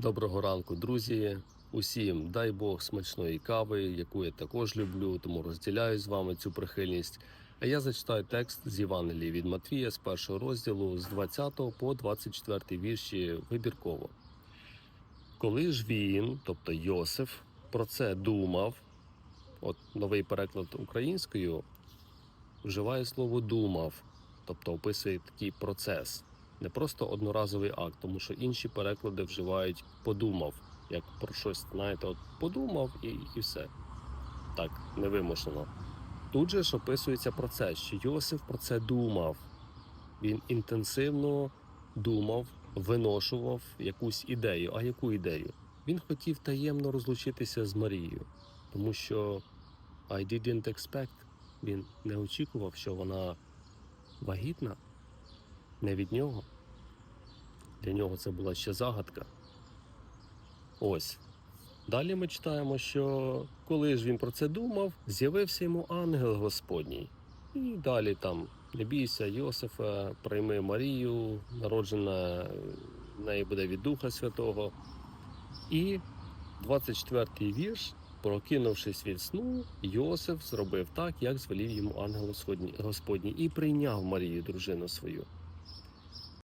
Доброго ранку, друзі. Усім дай Бог смачної кави, яку я також люблю, тому розділяю з вами цю прихильність. А я зачитаю текст з Євангелії від Матвія з першого розділу з 20 по 24 вірші вибірково. Коли ж він, тобто Йосиф, про це думав, от новий переклад українською вживає слово думав, тобто описує такий процес не просто одноразовий акт, тому що інші переклади вживають подумав, як про щось, знаєте, от подумав і, і все. Так, невимушено. Тут же ж описується процес, що Йосиф про це думав. Він інтенсивно думав, виношував якусь ідею. А яку ідею? Він хотів таємно розлучитися з Марією, тому що I didn't expect. Він не очікував, що вона вагітна не від нього. Для нього це була ще загадка. Ось. Далі ми читаємо, що коли ж він про це думав, з'явився йому ангел Господній. І далі там не бійся, Йосифа, прийми Марію, народжена в неї буде від Духа Святого. І 24-й вірш, прокинувшись від сну, Йосиф зробив так, як звелів йому ангел Господній- і прийняв Марію, дружину свою.